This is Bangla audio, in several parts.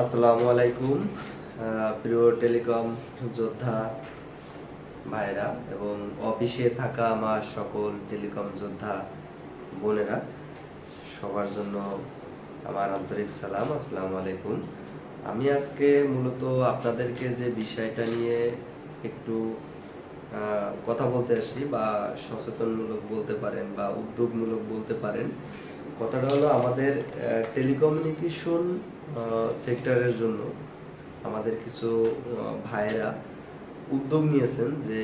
আসসালামু আলাইকুম প্রিয় টেলিকম যোদ্ধা ভাইরা এবং অফিসে থাকা আমার সকল টেলিকম যোদ্ধা বোনেরা, সবার জন্য আমার আন্তরিক সালাম, আসসালামু আলাইকুম। আমি আজকে মূলত আপনাদেরকে যে বিষয়টা নিয়ে একটু কথা বলতে আসি বা সচেতনমূলক বলতে পারেন বা উদ্যোগমূলক বলতে পারেন, কথাটা হলো আমাদের টেলিকমিউনিকেশন সেক্টরের জন্য আমাদের কিছু ভাইয়েরা উদ্যোগ নিয়েছেন যে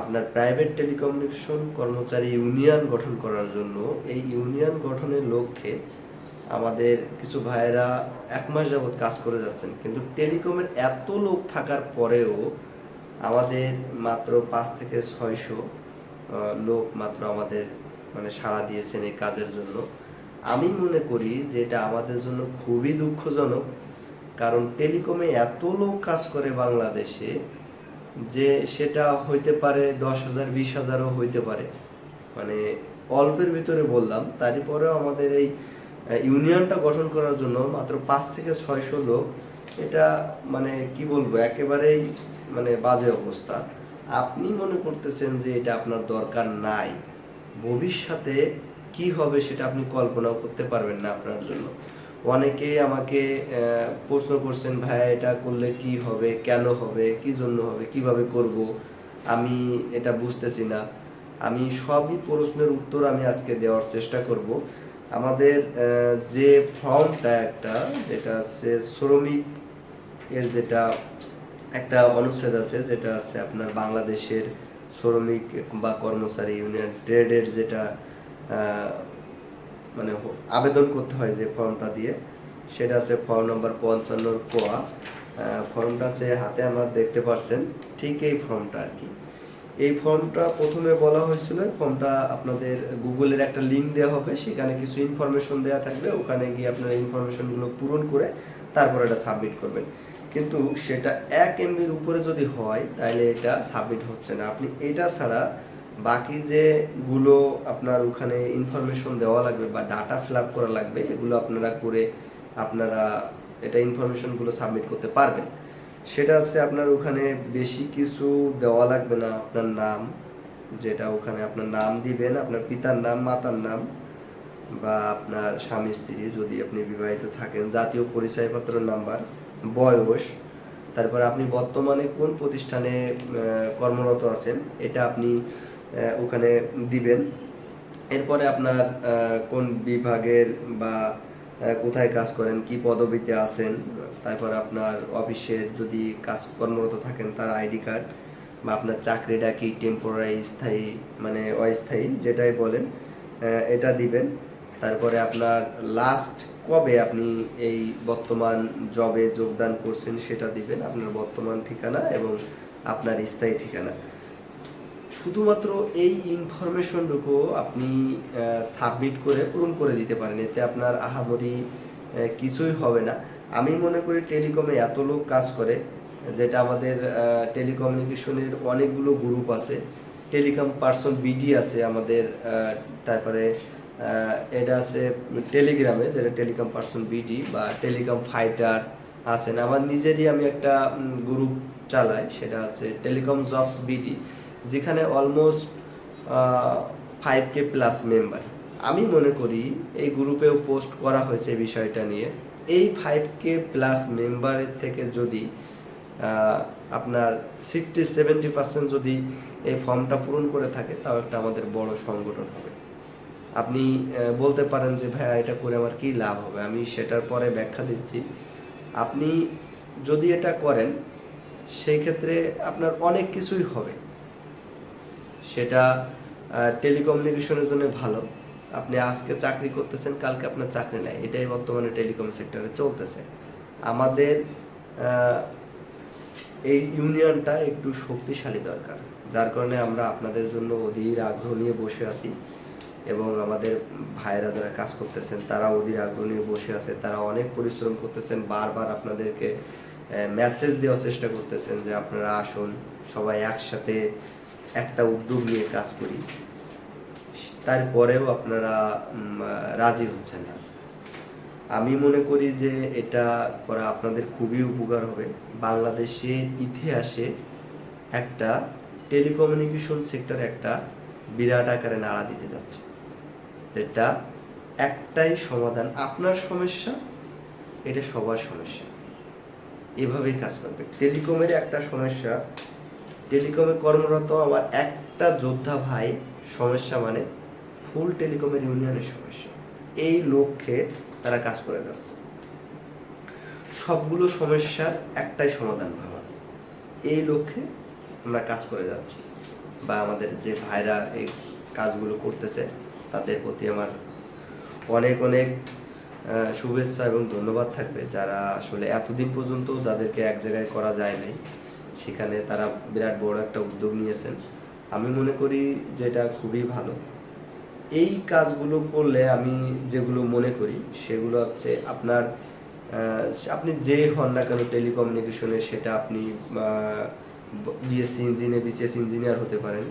আপনার প্রাইভেট টেলিকমিউনিকেশন কর্মচারী ইউনিয়ন গঠন করার জন্য। এই ইউনিয়ন গঠনের লক্ষ্যে আমাদের কিছু ভাইয়েরা এক মাস যাবৎ কাজ করে যাচ্ছেন। কিন্তু টেলিকমের এত লোক থাকার পরেও আমাদের মাত্র পাঁচ থেকে ছয়শো লোক মাত্র আমাদের মানে সাড়া দিয়েছেন এই কাজের জন্য। আমি মনে করি যে এটা আমাদের জন্য খুবই দুঃখজনক, কারণ টেলিকমে এত লোক কাজ করে বাংলাদেশে যে সেটা হইতে পারে দশ হাজার, বিশ হাজারও হইতে পারে। মানে অল্পের ভিতরে বললাম তারই পরেও আমাদের এই ইউনিয়নটা গঠন করার জন্য মাত্র পাঁচ থেকে ছয়শো লোক, এটা মানে কি বলব, একেবারেই মানে বাজে অবস্থা। আপনি মনে করতেছেন যে এটা আপনার দরকার নাই। ভবিষ্যতে কি হবে সেটা আপনি কল্পনাও করতে পারবেন না আপনার জন্য। অনেকেই আমাকে প্রশ্ন করছেন, ভাই, এটা করলে কি হবে? কেন হবে? কি জন্য হবে? কীভাবে করব? আমি এটা বুঝতেছি না। আমি সবই প্রশ্নের উত্তর আমি আজকে দেওয়ার চেষ্টা করব। আমাদের যে ফর্মটা একটা, যেটা হচ্ছে শ্রমিক এর যেটা একটা অনুচ্ছেদ আছে, যেটা আছে আপনার বাংলাদেশের শ্রমিক বা কর্মচারী ইউনিয়ন ট্রেডের যেটা মানে আবেদন করতে হয় যে ফর্মটা দিয়ে। সেটা আছে ফর্ম নম্বর পঞ্চান্নর কোয়া ফর্মটা আছে হাতে আমার দেখতে পারছেন, ঠিক এই ফর্মটা আর কি। এই ফর্মটা প্রথমে বলা হয়েছিল, ফর্মটা আপনাদের গুগলের একটা লিঙ্ক দেওয়া হবে, সেখানে কিছু ইনফরমেশন দেওয়া থাকবে, ওখানে গিয়ে আপনারা ইনফরমেশনগুলো পূরণ করে তারপর এটা সাবমিট করবেন। কিন্তু সেটা এক এমবির উপরে যদি হয়, তাহলে এটা সাবমিট হচ্ছে না। আপনি এটা ছাড়া বাকি যেগুলো আপনার ওখানে ইনফরমেশন দেওয়া লাগবে বা ডাটা ফিল আপ করা লাগবে, এগুলো আপনারা করে আপনারা এটা ইনফরমেশনগুলো সাবমিট করতে পারবেন। সেটা হচ্ছে আপনার ওখানে বেশি কিছু দেওয়া লাগবে না আপনার নাম, যেটা ওখানে আপনার নাম দিবেন, আপনার পিতার নাম, মাতার নাম বা আপনার স্বামী, স্ত্রী যদি আপনি বিবাহিত থাকেন, জাতীয় পরিচয়পত্র নাম্বার বয়স, তারপর আপনি বর্তমানে কোন প্রতিষ্ঠানে কর্মরত আছেন, এটা আপনি ওখানে দিবেন। এরপরে আপনার কোন বিভাগের বা কোথায় কাজ করেন, কি পদবিতে আছেন, তারপর আপনার অফিসের যদি কাজ কর্মরত থাকেন, তার আইডি কার্ড বা আপনার চাকরিটা কি টেম্পোরারি স্থায়ী মানে অস্থায়ী, যেটাই বলেন এটা দিবেন। তারপরে আপনার লাস্ট কবে আপনি এই বর্তমান জবে যোগদান করছেন, সেটা দিবেন, আপনার বর্তমান ঠিকানা এবং আপনার স্থায়ী ঠিকানা। শুধুমাত্র এই ইনফরমেশনটুকু আপনি সাবমিট করে পূরণ করে দিতে পারেন। এতে আপনার আহামরি আহ, কিছুই হবে না। আমি মনে করি টেলিকমে এত লোক কাজ করে যেটা আমাদের টেলিকমিউনিকেশনের অনেকগুলো গ্রুপ আছে। টেলিকম পার্সন বিডি আছে আমাদের তারপরে এটা আছে টেলিগ্রামে যেটা টেলিকম পার্সন বিডি বা টেলিকম ফাইটার আছেন। আমার নিজেরই আমি একটা গ্রুপ চালাই সেটা আছে টেলিকম জবস বিডি যেখানে almost five K plus member আমি মনে করি এই গ্রুপেও পোস্ট করা হয়েছে বিষয়টা নিয়ে। এই ফাইভ কে প্লাস মেম্বারের থেকে যদি আপনার সিক্সটি সেভেন্টি পার্সেন্ট যদি এই ফর্মটা পূরণ করে থাকে, তাও একটা আমাদের বড় সংগঠন হবে। আপনি বলতে পারেন যে, ভাইয়া, এটা করে আমার কি লাভ হবে? আমি সেটার পরে ব্যাখ্যা দিচ্ছি। আপনি যদি এটা করেন, সেই ক্ষেত্রে আপনার অনেক কিছুই হবে। সেটা টেলিকমিউনিকেশনের জন্য ভালো। আপনি আজকে চাকরি করতেছেন, কালকে আপনার চাকরি নাই। এটাই বর্তমানে টেলিকম সেক্টরে চলতেছে। আমাদের এই ইউনিয়নটা একটু শক্তিশালী দরকার। যার কারণে আমরা আপনাদের জন্য অধীর আগ্রহ নিয়ে বসে আছি এবং আমাদের ভাইরা যারা কাজ করতেছেন তারা অধীর আগ্রহ নিয়ে বসে আছে। তারা অনেক পরিশ্রম করতেছেন, বারবার আপনাদেরকে মেসেজ দেওয়ার চেষ্টা করতেছেন যে আপনারা আসুন, সবাই একসাথে একটা উদ্যোগ নিয়ে কাজ করি। তারপরেও আপনারা রাজি হচ্ছেন না। আমি মনে করি যে এটা করা আপনাদের খুবই উপকার হবে। বাংলাদেশের ইতিহাসে একটা টেলিকমিউনিকেশন সেক্টর একটা বিরাট আকারে নাড়া দিতে যাচ্ছে। এটা একটাই সমাধান। আপনার সমস্যা, এটা সবার সমস্যা। এভাবেই কাজ করবে। টেলিকমের একটা সমস্যা টেলিকমে কর্মরত আমার একটা যোদ্ধা ভাই, সমস্যা মানে ফুল টেলিকমের ইউনিয়নের সমস্যা। এই লক্ষ্যে তারা কাজ করে যাচ্ছে। সবগুলো সমস্যার একটাই সমাধান ভাবা। এই লক্ষ্যে আমরা কাজ করে যাচ্ছি। বা আমাদের যে ভাইরা এই কাজগুলো করতেছে, তাদের প্রতি আমার অনেক অনেক শুভেচ্ছা এবং ধন্যবাদ থাকবে যারা আসলে এতদিন পর্যন্ত যাদেরকে এক জায়গায় করা যায় নাই। সেখানে তারা বিরাট বড় একটা উদ্যোগ নিয়েছেন। আমি মনে করি যে এটা খুবই ভালো। এই কাজগুলো করলে আমি যেগুলো মনে করি, সেগুলো হচ্ছে আপনার আপনি যে হন না কেন টেলিকমিউনিকেশনে সেটা আপনি বিএসসি ইঞ্জিনিয়ার, বিসিএস ইঞ্জিনিয়ার হতে পারেন।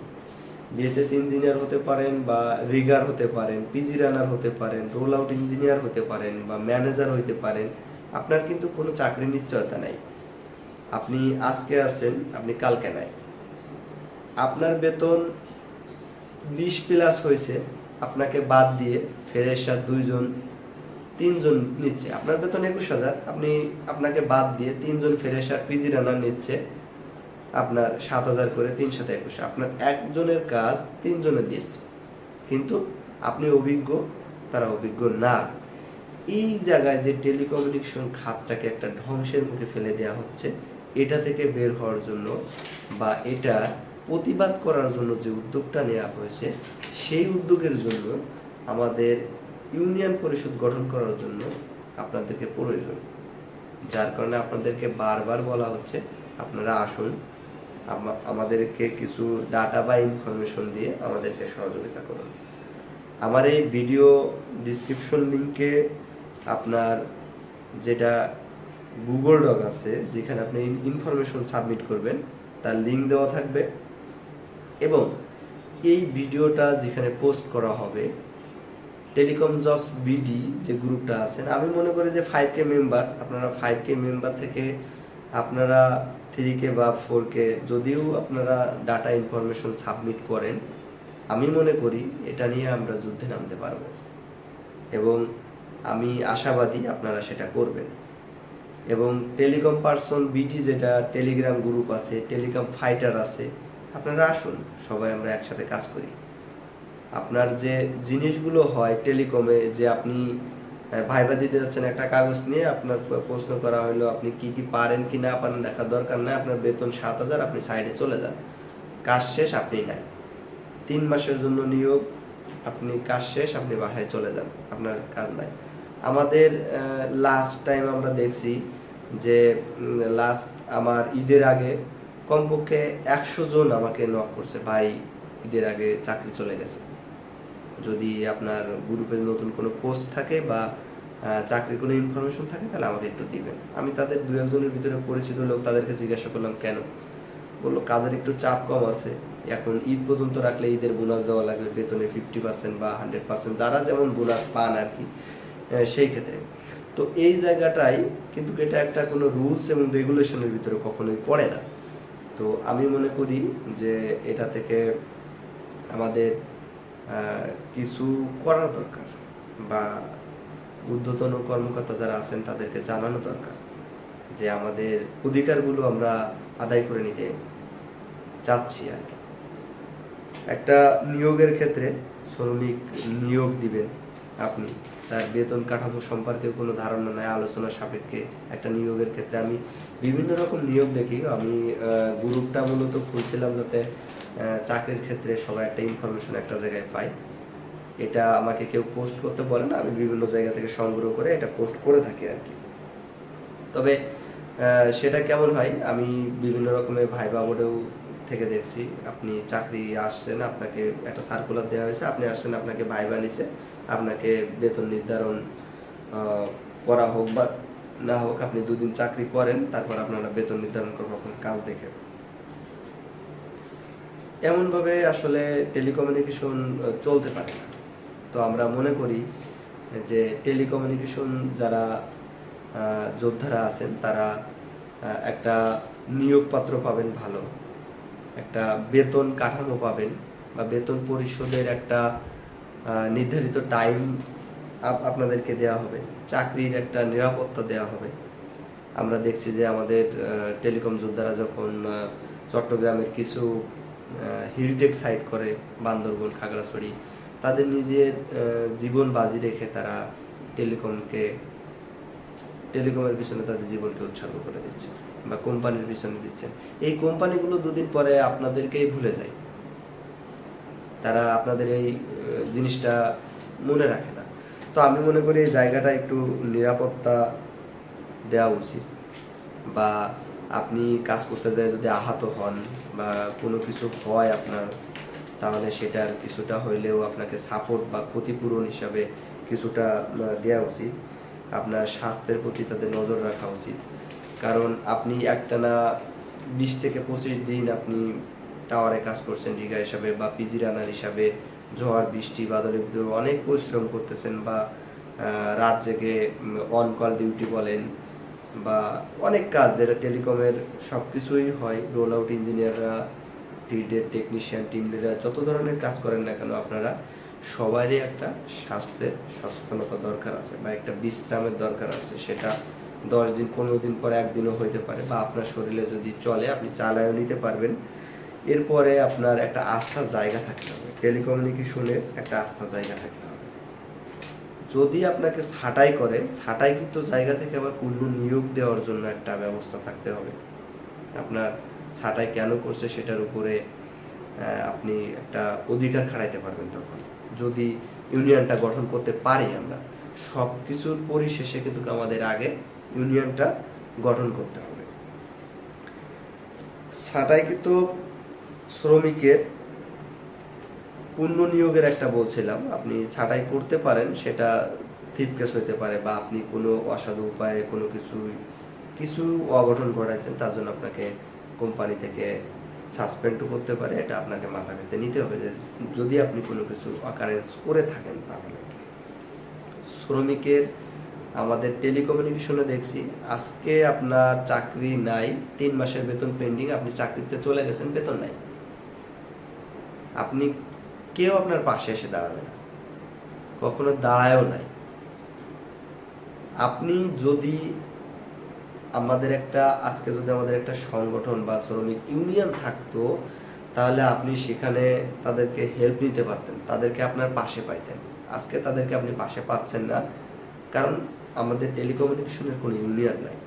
বিএসএস ইঞ্জিনিয়ার হতে পারেন বা রিগার হতে পারেন, পিজি রানার হতে পারেন, রোল আউট ইঞ্জিনিয়ার হতে পারেন বা ম্যানেজার হতে পারেন, আপনার কিন্তু কোনো চাকরির নিশ্চয়তা নাই। আপনি আজকে আছেন, আপনি কালকে নাই। আপনার বেতন বিশ প্লাস হয়েছে, আপনাকে বাদ দিয়ে ফেরেশার দুইজন, তিনজন নিচ্ছে। আপনার বেতন একুশ হাজার, আপনি আপনাকে বাদ দিয়ে তিনজন ফেরেশার পিজি রানার নিচ্ছে, আপনার সাত হাজার করে তিন সাথে একুশে। আপনার একজনের কাজ তিনজনের দিয়েছে কিন্তু আপনি অভিজ্ঞ, তারা অভিজ্ঞ না। এই জায়গায় যে টেলিকমিউনিকেশন খাতটাকে একটা ধ্বংসের মুখে ফেলে দেওয়া হচ্ছে এটা থেকে বের হওয়ার জন্য বা এটা প্রতিবাদ করার জন্য যে উদ্যোগটা নেওয়া হয়েছে, সেই উদ্যোগের জন্য আমাদের ইউনিয়ন পরিষদ গঠন করার জন্য আপনাদেরকে প্রয়োজন। যার কারণে আপনাদেরকে বারবার বলা হচ্ছে, আপনারা আসুন আমাদেরকে কিছু ডাটা বা ইনফরমেশন দিয়ে আমাদেরকে সহযোগিতা করুন। আমার এই ভিডিও ডিসক্রিপশন লিংকে আপনার যেটা গুগল ডক আছে, যেখানে আপনি ইনফরমেশন সাবমিট করবেন, তার লিঙ্ক দেওয়া থাকবে এবং এই ভিডিওটা যেখানে পোস্ট করা হবে টেলিকম জবস বিডি যে গ্রুপটা আছেন আমি মনে করি যে ফাইভ কে মেম্বার আপনারা ফাইভ কে মেম্বার থেকে আপনারা থ্রি কে বা ফোর কে যদিও আপনারা ডাটা ইনফরমেশন সাবমিট করেন, আমি মনে করি এটা নিয়ে আমরা যুদ্ধে নামতে পারব। এবং আমি আশাবাদী আপনারা সেটা করবেন। এবং টেলিকম পার্সন বিটি যেটা টেলিগ্রাম গ্রুপ আছে, টেলিকম ফাইটার আছে, আপনারা আসুন, সবাই আমরা একসাথে কাজ করি। আপনার যে জিনিসগুলো হয় টেলিকমে, যে আপনি ভাইবা দিতে যাচ্ছেন একটা কাগজ নিয়ে, আপনার প্রশ্ন করা হলো আপনি কি কি পারেন, কি না পারেন দেখার দরকার নাই, আপনার বেতন সাত হাজার, আপনি সাইডে চলে যান। কাজ শেষ, আপনি নাই তিন মাসের জন্য নিয়োগ, আপনি কাজ শেষ, আপনি বাসায় চলে যান, আপনার কাজ নাই। আমাদের লাস্ট টাইম আমরা দেখছি যে লাস্ট আমার ঈদের আগে কমপক্ষে একশো জন আমাকে নক করছে, ভাই, ঈদের আগে চাকরি চলে গেছে। যদি আপনার গ্রুপে নতুন কোনো পোস্ট থাকে বা চাকরির কোনো ইনফরমেশন থাকে, তাহলে আমাকে একটু দিবেন। আমি তাদের দু একজনের ভিতরে পরিচিত লোক তাদেরকে জিজ্ঞাসা করলাম, কেন? বলল, কাজের একটু চাপ কম আছে। এখন ঈদ পর্যন্ত রাখলে ঈদের বোনাস দেওয়া লাগবে, বেতনে ফিফটি পার্সেন্ট বা হান্ড্রেড পার্সেন্ট যারা যেমন বোনাস পান আর কি সেই ক্ষেত্রে। তো এই জায়গাটাই কিন্তু এটা একটা কোনো রুলস এবং রেগুলেশনের ভিতরে কখনোই পড়ে না। তো আমি মনে করি যে এটা থেকে আমাদের কিছু করার দরকার বা ঊর্ধ্বতন কর্মকর্তা যারা আছেন তাদেরকে জানানো দরকার যে আমাদের অধিকারগুলো আমরা আদায় করে নিতে চাচ্ছি আর কি। একটা নিয়োগের ক্ষেত্রে শ্রমিক নিয়োগ দিবেন আপনি। তার বেতন কাঠামো সম্পর্কে কোনো ধারণা নাই, আলোচনা সাপেক্ষে একটা নিয়োগের ক্ষেত্রে আমি বিভিন্ন রকম নিয়োগ দেখি। আমি গ্রুপটা মূলত খুলছিলাম যাতে চাকরির ক্ষেত্রে সবাই একটা ইনফরমেশন একটা জায়গায় পায়। এটা আমাকে কেউ পোস্ট করতে বলে না, আমি বিভিন্ন জায়গা থেকে সংগ্রহ করে এটা পোস্ট করে থাকি আর কি। তবে সেটা কেমন হয়, আমি বিভিন্ন রকমের ভাই বাবুরেও থেকে দেখছি। আপনি চাকরি আসছেন, আপনাকে একটা সার্কুলার দেওয়া হয়েছে, আপনি আসছেন, আপনাকে ভাইবা নিছে। আপনাকে বেতন নির্ধারণ করা হোক বা না হোক, আপনি দুদিন চাকরি করেন, তারপর আপনারা বেতন নির্ধারণ করব আপনার কাজ দেখে। এমনভাবে আসলে টেলিকমিউনিকেশন চলতে পারে না। তো আমরা মনে করি যে টেলিকমিউনিকেশন যারা যোদ্ধারা আছেন, তারা একটা নিয়োগপত্র পাবেন ভালো, একটা বেতন কাঠামো পাবেন, বা বেতন পরিশোধের একটা নির্ধারিত টাইম আপনাদেরকে দেওয়া হবে। চাকরির একটা নিরাপত্তা দেওয়া হবে। আমরা দেখছি যে আমাদের টেলিকম যোদ্ধারা যখন চট্টগ্রামের কিছু হিলটেক সাইট করে, বান্দরবন, খাগড়াছড়ি, তাদের নিজের জীবন বাজি রেখে তারা টেলিকমকে টেলিকমের পিছনে তাদের জীবনকে উৎসর্গ করে দিচ্ছে বা কোম্পানির পিছনে দিচ্ছেন এই কোম্পানিগুলো দুদিন পরে আপনাদেরকেই ভুলে যায়। তারা আপনাদের এই জিনিসটা মনে রাখে না। তো আমি মনে করি এই জায়গাটা একটু নিরাপত্তা দেওয়া উচিত। বা আপনি কাজ করতে যায় যদি আহত হন বা কোনো কিছু হয় আপনার, তাহলে সেটার কিছুটা হইলেও আপনাকে সাপোর্ট বা ক্ষতিপূরণ হিসাবে কিছুটা দেওয়া উচিত। আপনার স্বাস্থ্যের প্রতি তাদের নজর রাখা উচিত। কারণ আপনি একটানা বিশ থেকে পঁচিশ দিন আপনি টাওয়ারে কাজ করছেন রিগা হিসাবে বা পিজি রানার হিসাবে, ঝড়, বৃষ্টি, বাদলের ভিতরে অনেক পরিশ্রম করতেছেন বা রাত জেগে অন কল ডিউটি বলেন বা অনেক কাজ যেটা টেলিকমের সব কিছুই হয় রোল আউট ইঞ্জিনিয়াররা ফিল্ডের টেকনিশিয়ান টিম লিডার যত ধরনের কাজ করেন না কেন আপনারা, সবারই একটা স্বাস্থ্যের সচেতনতা দরকার আছে বা একটা বিশ্রামের দরকার আছে। সেটা দশ দিন, পনেরো দিন পরে একদিনও হইতে পারে বা আপনার শরীরে যদি চলে, আপনি চালায়ও নিতে পারবেন। এরপরে আপনার একটা আস্থার জায়গা থাকতে হবে। টেলিকমিউনিকেশনের একটা আস্থার জায়গা থাকতে হবে। যদি আপনাকে ছাঁটাই করে, ছাঁটাইকৃত জায়গা থেকে আবার পূর্ণ নিয়োগ দেওয়ার জন্য একটা ব্যবস্থা থাকতে হবে। আপনার ছাঁটাই কেন করছে সেটার উপরে আপনি একটা অধিকার খাড়াইতে পারবেন তখন। যদি ইউনিয়নটা গঠন করতে পারি আমরা সব কিছুর পরিশেষে কিন্তু আমাদের আগে ইউনিয়নটা গঠন করতে হবে। ছাঁটাইকৃত শ্রমিকের পূর্ণ নিয়োগের একটা বলছিলাম। আপনি ছাঁটাই করতে পারেন, সেটা থিপ কেস হইতে পারে বা আপনি কোনো অসাধু উপায়ে কোনো কিছু কিছু অঘটন ঘটাইছেন, তার জন্য আপনাকে কোম্পানি থেকে সাসপেন্ডও করতে পারে। এটা আপনাকে মাথা পেতে নিতে হবে। যে যদি আপনি কোনো কিছু অকারেন্স করে থাকেন, তাহলে শ্রমিকের আমাদের টেলিকমিউনিকেশনে দেখছি, আজকে আপনার চাকরি নাই, তিন মাসের বেতন পেন্ডিং, আপনি চাকরিতে চলে গেছেন, বেতন নাই। আপনি কেউ আপনার পাশে এসে দাঁড়াবে না। কখনো দাঁড়ায়ও নাই। আপনি যদি আমাদের একটা, আজকে যদি আমাদের একটা সংগঠন বা শ্রমিক ইউনিয়ন থাকতো, তাহলে আপনি সেখানে তাদেরকে হেল্প নিতে পারতেন, তাদেরকে আপনার পাশে পাইতেন। আজকে তাদেরকে আপনি পাশে পাচ্ছেন না, কারণ আমাদের টেলিকমিউনিকেশনের কোনো ইউনিয়ন নাই।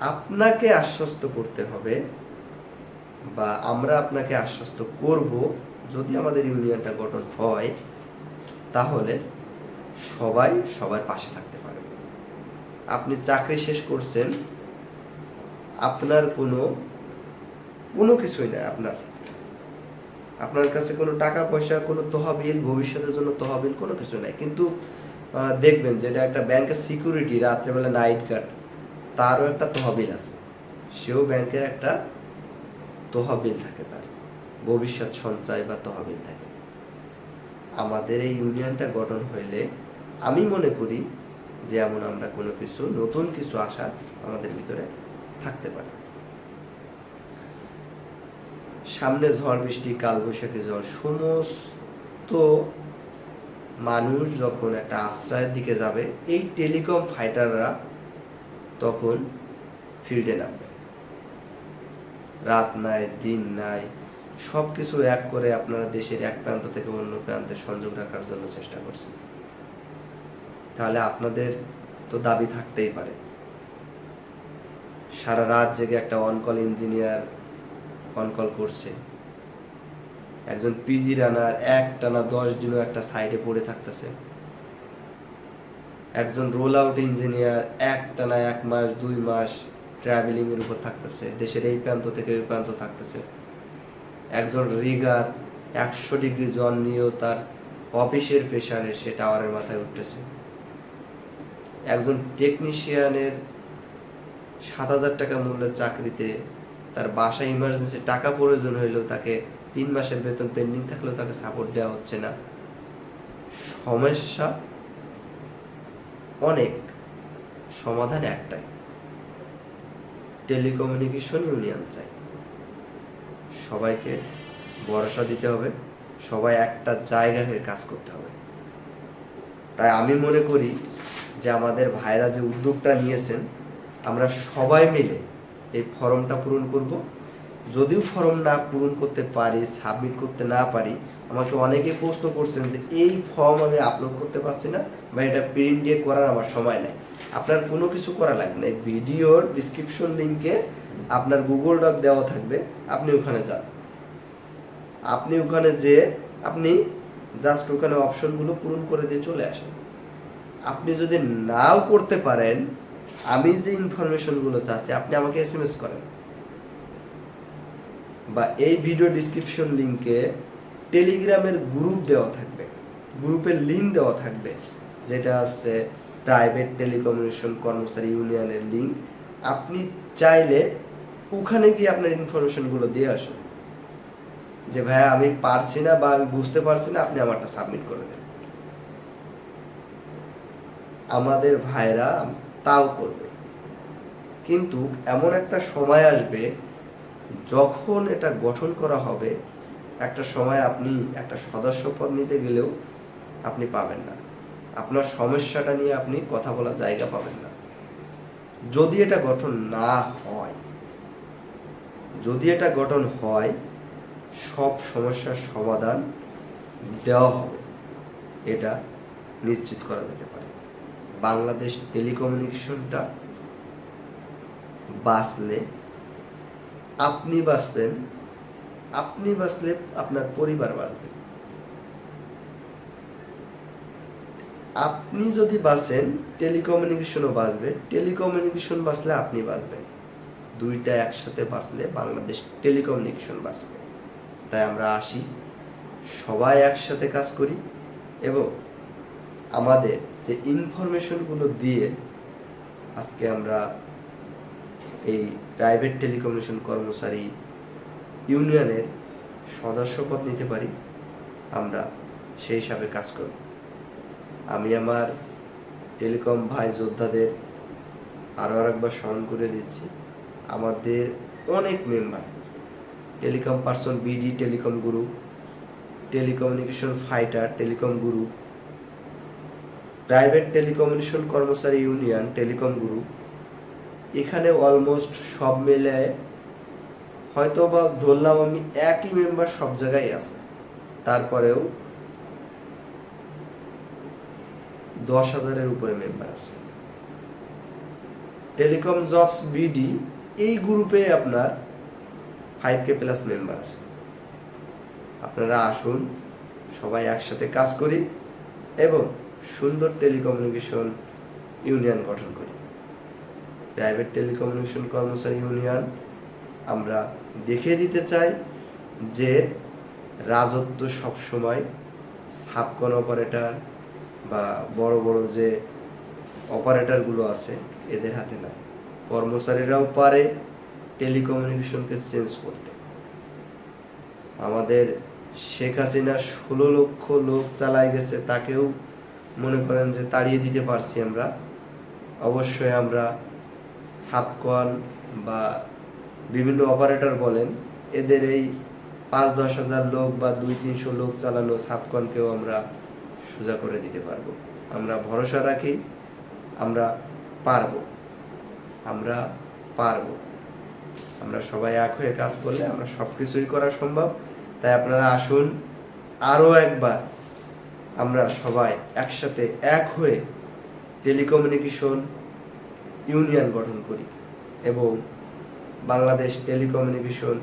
আপনাকে আশ্বস্ত করতে হবে বা আমরা আপনাকে আশ্বস্ত করব, যদি আমাদের ইউনিয়নটা গঠন হয়, তাহলে সবাই সবার পাশে থাকতে পারবে। আপনি চাকরি শেষ করছেন, আপনার কোনো কোনো কিছুই নাই আপনার। আপনার কাছে কোনো টাকা পয়সা, কোনো তহবিল, ভবিষ্যতের জন্য তহবিল, কোনো কিছু নাই। কিন্তু দেখবেন যেটা একটা ব্যাংকের সিকিউরিটি রাত্রেবেলা নাইট গার্ড তারও একটা তহবিল আছে। সেও ব্যাংকের একটা তহবিল থাকে তার। ভবিষ্যৎ সঞ্চয় বা তহবিল থাকে। আমাদের এই ইউনিয়নটা গঠন হইলে আমি মনে করি যে এমন আমরা কোনো কিছু, নতুন কিছু আশা আমাদের ভিতরে থাকতে পারে। সামনে ঝড়, বৃষ্টি কালবৈশাখী জল সমস্ত মানুষ যখন একটা আশ্রয়ের দিকে যাবে, এই টেলিকম ফাইটাররা তখন ফিল্ডে নামবে। রাত নাই, দিন নাই সব কিছু এক করে আপনারা দেশের এক প্রান্ত থেকে অন্য প্রান্তে সংযোগ রাখার জন্য চেষ্টা করছেন। তাহলে আপনাদের তো দাবি থাকতেই পারে। সারা রাত জেগে একটা অনকল ইঞ্জিনিয়ার অনকল করছে। একজন পিজি রানার এক টানা দশ দিনও একটা সাইডে পড়ে থাকতেছে। একজন রোল আউট ইঞ্জিনিয়ার এক টানা এক মাস, দুই মাস ট্রাভেলিং এর উপর থাকতেছে, দেশের এই প্রান্ত থেকে ওই প্রান্ত থাকতেছে। একজন রিগার একশো ডিগ্রি জল নিয়েও তার অফিসের প্রেশারে সে টাওয়ারের মাথায় উঠতেছে। একজন টেকনিশিয়ানের সাত হাজার টাকা মূল্যের চাকরিতে তার বাসায় ইমার্জেন্সি টাকা প্রয়োজন হইলেও তাকে তিন মাসের বেতন পেন্ডিং থাকলেও তাকে সাপোর্ট দেওয়া হচ্ছে না। সমস্যা অনেক, সমাধান একটাই। টেলিকমিউনিকেশন ইউনিয়ন চাই। সবাইকে ভরসা দিতে হবে, সবাই একটা জায়গা হয়ে কাজ করতে হবে। তাই আমি মনে করি যে আমাদের ভাইরা যে উদ্যোগটা নিয়েছেন, আমরা সবাই মিলে এই ফর্মটা পূরণ করব। যদিও ফর্ম না পূরণ করতে পারি, সাবমিট করতে না পারি, আমাকে অনেকে প্রশ্ন করছেন যে এই ফর্ম আমি আপলোড করতে পারছি না বা এটা প্রিন্ট দিয়ে করার আমার সময় নেই। আপনার কোনো কিছু করা লাগবে না। এই ভিডিওর ডিসক্রিপশন লিংকে আপনার গুগল ডক দেওয়া থাকবে। আপনি ওখানে যান। আপনি ওখানে যে আপনি জাস্ট ওখানে অপশনগুলো পূরণ করে দিয়ে চলে আসেন। আপনি যদি নাও করতে পারেন, আমি যে ইনফরমেশনগুলো চাচ্ছি, আপনি আমাকে এস এম এস করেন। বা এই ভিডিও ডিসক্রিপশন লিংকে টেলিগ্রামের গ্রুপ দেওয়া থাকবে। গ্রুপের লিঙ্ক দেওয়া থাকবে। যেটা আছে প্রাইভেট টেলিকমিউনিকেশন কর্মচারী ইউনিয়নের লিঙ্ক আপনি চাইলে ওখানে গিয়ে আপনার ইনফরমেশনগুলো দিয়ে আসুন। যে ভাইয়া, আমি পারছি না বা আমি বুঝতে পারছি না, আপনি আমারটা সাবমিট করে দেন। আমাদের ভাইরা তাও করবে। কিন্তু এমন একটা সময় আসবে, যখন এটা গঠন করা হবে, একটা সময় আপনি একটা সদস্য পদ নিতে গেলেও আপনি পাবেন না। আপনার সমস্যাটা নিয়ে আপনি কথা বলার জায়গা পাবেন না। যদি এটা গঠন না হয়, যদি এটা গঠন হয়, সব সমস্যার সমাধান দেওয়া হবে। এটা নিশ্চিত করা যেতে পারে। বাংলাদেশ টেলিকমিউনিকেশনটা বাঁচলে আপনি বাঁচবেন আপনি বাঁচলে আপনার পরিবার বাঁচবে। আপনি যদি বাঁচেন, টেলিকমিউনিকেশনও বাঁচবে। টেলিকমিউনিকেশন বাঁচলে আপনি বাঁচবেন। দুইটা একসাথে বাঁচলে বাংলাদেশ টেলিকমিউনিকেশন বাঁচবে। তাই আমরা আসি, সবাই একসাথে কাজ করি এবং আমাদের যে ইনফরমেশনগুলো দিয়ে আজকে আমরা এই প্রাইভেট টেলিকমিউনিকেশন কর্মচারী ইউনিয়নের সদস্যপদ নিতে পারি। আমরা সেই হিসাবে কাজ করব। আমি আমার টেলিকম ভাই যোদ্ধাদের আরও আরেকবার স্মরণ করে দিচ্ছি। আমাদের অনেক member, telecom person, BD, telecom group telecommunication fighter, telecom group private telecommunication কর্মচারী ইউনিয়ন, টেলিকম গ্রুপ এখানে অলমোস্ট সব মিলে হয়তো বা ধরলাম আমি একই মেম্বার সব জায়গায় আছে। তারপরেও দশ হাজারের উপরে মেম্বার আছে। টেলিকম জবস বিডি এই গ্রুপে আপনার ফাইভ কে প্লাস মেম্বার আছে। আপনারা আসুন, সবাই একসাথে কাজ করি এবং সুন্দর টেলিকমিউনিকেশন ইউনিয়ন গঠন করি। প্রাইভেট টেলিকমিউনিকেশন কর্মচারী ইউনিয়ন আমরা দেখে দিতে চাই যে রাজত্ব সবসময় সাবকন অপারেটর বা বড় বড় যে অপারেটরগুলো আছে, এদের হাতে না। কর্মচারীরাও পারে টেলিকমিউনিকেশনকে চেঞ্জ করতে। আমাদের শেখ হাসিনা ষোলো লক্ষ লোক চালায় গেছে, তাকেও মনে করেন যে তাড়িয়ে দিতে পারছি আমরা। অবশ্যই আমরা সাবকন বা বিভিন্ন অপারেটর বলেন, এদের এই পাঁচ দশ হাজার লোক বা দুই তিনশো লোক চালানো সাবকনকেও আমরা সোজা করে দিতে পারব। আমরা ভরসা রাখি, আমরা পারব। আমরা পারব। আমরা সবাই এক হয়ে কাজ করলে আমরা সব কিছুই করা সম্ভব। তাই আপনারা আসুন আরও একবার আমরা সবাই একসাথে এক হয়ে টেলিকমিউনিকেশন ইউনিয়ন গঠন করি এবং বাংলাদেশ টেলিকমিউনিকেশন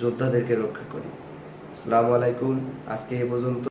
যোদ্ধাদেরকে রক্ষা করি। আসসালামু আলাইকুম, আজকে এ পর্যন্ত।